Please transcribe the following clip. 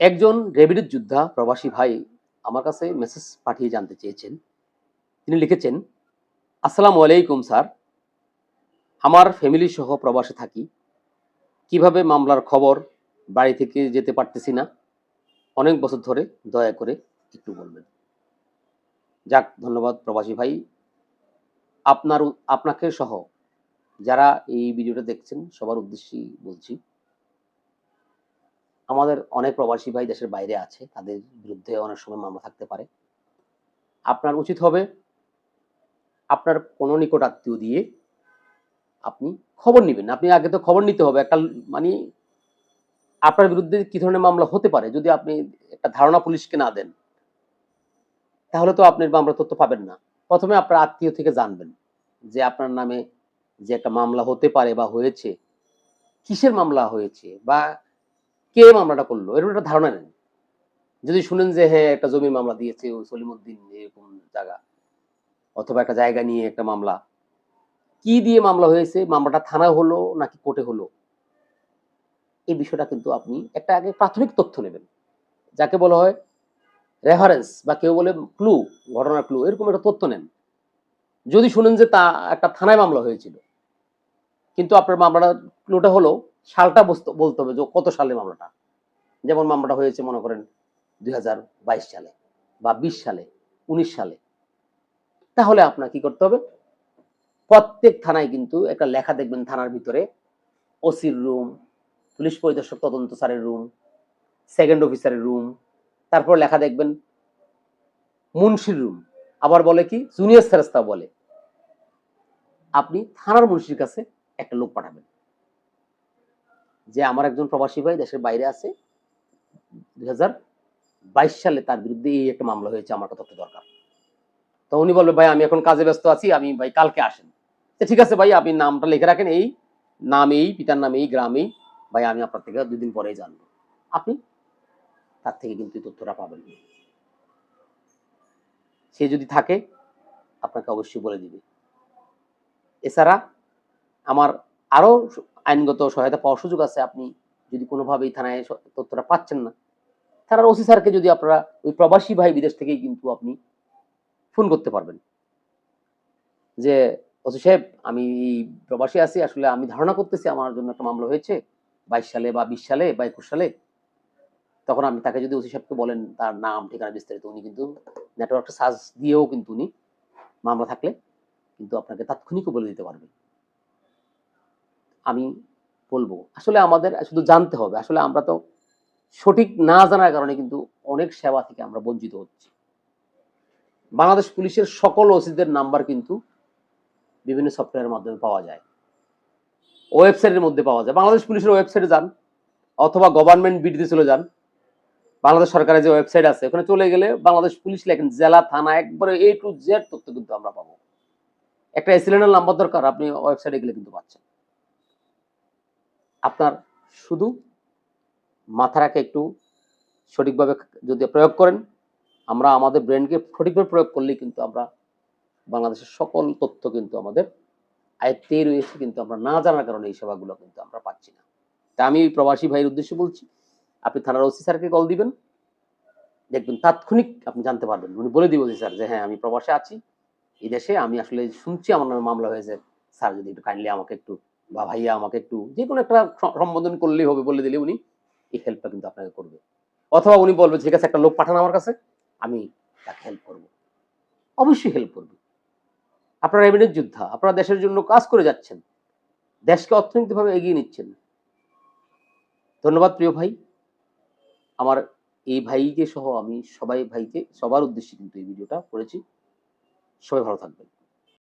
একজন রেভিডের যোদ্ধা প্রবাসী ভাই আমার কাছে মেসেজ পাঠিয়ে জানতে চেয়েছেন। তিনি লিখেছেন, আসসালামু আলাইকুম স্যার। আমার ফ্যামিলি সহ প্রবাসে থাকি। কীভাবে মামলার খবর বাড়ি থেকে যেতে পারতেছি না? অনেক বছর ধরে দয়া করে একটু বলবেন। যাক, ধন্যবাদ প্রবাসী ভাই। আপনার, আপনাকে সহ যারা এই ভিডিওটা দেখছেন, সবার উদ্দেশ্যেই বলছি আমাদের অনেক প্রবাসী ভাই দেশের বাইরে আছে, তাদের বিরুদ্ধে অনেক সময় মামলা থাকতে পারে। আপনার উচিত হবে আপনার কোনো নিকট আত্মীয় দিয়ে আপনি খবর নেবেন। আপনি আগে তো খবর নিতে হবে, একটা মানে আপনার বিরুদ্ধে কি ধরনের মামলা হতে পারে? যদি আপনি একটা ধারণা পুলিশকে না দেন, তাহলে তো আপনি মামলা তথ্য পাবেন না। প্রথমে আপনার আত্মীয় থেকে জানবেন যে আপনার নামে যে একটা মামলা হতে পারে বা হয়েছে। কিসের মামলা হয়েছে? বা কে মামলাটা করল? এরকম একটা ধারণা নেন যদি শুনেন যে হ্যাঁ একটা জমির মামলা দিয়েছে ওই সলিমুদ্দিন এরকম জায়গা অথবা একটা জায়গা নিয়ে একটা মামলা। কি দিয়ে মামলা হয়েছে? মামলাটা থানা হলো নাকি কোর্টে হলো? এই বিষয়টা কিন্তু আপনি একটা আগে প্রাথমিক তথ্য নেবেন। যাকে বলা হয় রেফারেন্স বা কেউ বলে ক্লু ঘটনার ক্লু এরকম একটা তথ্য নেন। যদি শুনেন যে তা একটা থানায় মামলা হয়েছিল, কিন্তু আপনার মামলাটা ক্লুটা হলো সালটা বলতে হবে যে কত সালে মামলাটা? যেমন মামলাটা হয়েছে, মনে করেন, দুই হাজার বাইশ সালে বা বিশ সালে, উনিশ সালে। তাহলে আপনার কি করতে হবে? প্রত্যেক থানায় কিন্তু একটা লেখা দেখবেন থানার ভিতরে, ওসির রুম, পুলিশ পরিদর্শক তদন্ত স্যারের রুম, সেকেন্ড অফিসারের রুম, তারপর লেখা দেখবেন মুন্সির রুম। আবার বলে কি? জুনিয়র সেরেস্তা বলে। আপনি থানার মুন্সির কাছে একটা লোক পাঠাবেন। যে আমার একজন প্রবাসী ভাই দেশের বাইরে আছে, দুই হাজার বাইশ সালে তার বিরুদ্ধে এই একটা মামলা হয়েছে, আমার তথ্য দরকার। তো উনি বলবে, ভাই, আমি এখন কাজে ব্যস্ত আছি, আমি ভাই কালকে আসেন। ঠিক আছে ভাই, আপনি নামটা লিখে রাখেন, এই নাম এই, পিতার নাম এই গ্রামেই ভাই, আমি আপনার থেকে দুদিন পরেই জানব। আপনি তার থেকে কিন্তু তথ্যটা পাবেন। সে যদি থাকে, আপনাকে অবশ্যই বলে দিবে। এছাড়া আমার আরও আইনগত সহায়তা পাওয়ার সুযোগ আছে। আপনি যদি কোনোভাবেই থানায় তথ্যটা পাচ্ছেন না। থানার ওসি স্যারকে যদি আপনারা ওই প্রবাসী ভাই বিদেশ থেকেই কিন্তু আপনি ফোন করতে পারবেন। যে, ওসি সাহেব, আমি প্রবাসী আছি, আসলে আমি ধারণা করতেছি আমার জন্য একটা মামলা হয়েছে। বাইশ সালে বা বিশ সালে বা একুশ সালে। তখন আপনি তাকে যদি ওসি সাহেবকে বলেন, তার নাম, ঠিকানা বিস্তারিত, উনি কিন্তু নেটওয়ার্কটা সার্চ দিয়েও কিন্তু উনি মামলা থাকলে কিন্তু আপনাকে তাৎক্ষণিকও বলে দিতে পারবেন আমি বলব। আসলে আমাদের, শুধু জানতে হবে, আসলে আমরা তো সঠিক না জানার কারণে কিন্তু অনেক সেবা থেকে আমরা বঞ্চিত হচ্ছি। বাংলাদেশ পুলিশের সকল ওসিদের নাম্বার কিন্তু বিভিন্ন সফটওয়্যারের মাধ্যমে পাওয়া যায়। ওয়েবসাইটের মধ্যে পাওয়া যায়। বাংলাদেশ পুলিশের ওয়েবসাইটে যান, অথবা গভর্নমেন্ট বিডিতে চলে যান। বাংলাদেশ সরকারের যে ওয়েবসাইট আছে, ওখানে চলে গেলে বাংলাদেশ পুলিশ লেখেন, জেলা, থানা, একবারে এ টু জেড তথ্য কিন্তু আমরা পাবো। একটা এসিলেন্টার নাম্বার দরকার, আপনি ওয়েবসাইটে গেলে কিন্তু পাচ্ছেন। আপনার শুধু মাথাটাকে একটু সঠিকভাবে যদি প্রয়োগ করেন, আমরা আমাদের ব্রেনকে সঠিকভাবে প্রয়োগ করলেই কিন্তু আমরা বাংলাদেশের সকল তথ্য কিন্তু আমাদের আয়ত্তেই রয়েছে, কিন্তু আমরা না জানার কারণে এই সেবাগুলো কিন্তু আমরা পাচ্ছি না। তা আমি এই প্রবাসী ভাইয়ের উদ্দেশ্যে বলছি, আপনি থানার ওসি স্যারকে কল দিবেন, দেখবেন তাৎক্ষণিক আপনি জানতে পারবেন। উনি বলে দিব স্যার, যে হ্যাঁ আমি প্রবাসে আছি, এই দেশে আমি আসলে শুনছি আমার নামে মামলা হয়েছে। স্যার, যদি একটু কাইন্ডলি আমাকে একটু বা ভাইয়া আমাকে একটু যে কোনো একটা সম্বোধন করলেই হবে বলে দিলে উনি এই হেল্পটা কিন্তু আপনাকে করবে। অথবা উনি বলবে, ঠিক আছে, একটা লোক পাঠান আমার কাছে, আমি তাকে হেল্প করব। অবশ্যই হেল্প করবে। আপনারা এমনি যোদ্ধা, আপনারা দেশের জন্য কাজ করে যাচ্ছেন। দেশকে অর্থনৈতিকভাবে এগিয়ে নিচ্ছেন। ধন্যবাদ প্রিয় ভাই। আমার এই ভাইকে সহ আমি সবাই, ভাইকে সবার উদ্দেশ্যে কিন্তু এই ভিডিওটা করেছি। সবাই ভালো থাকবেন।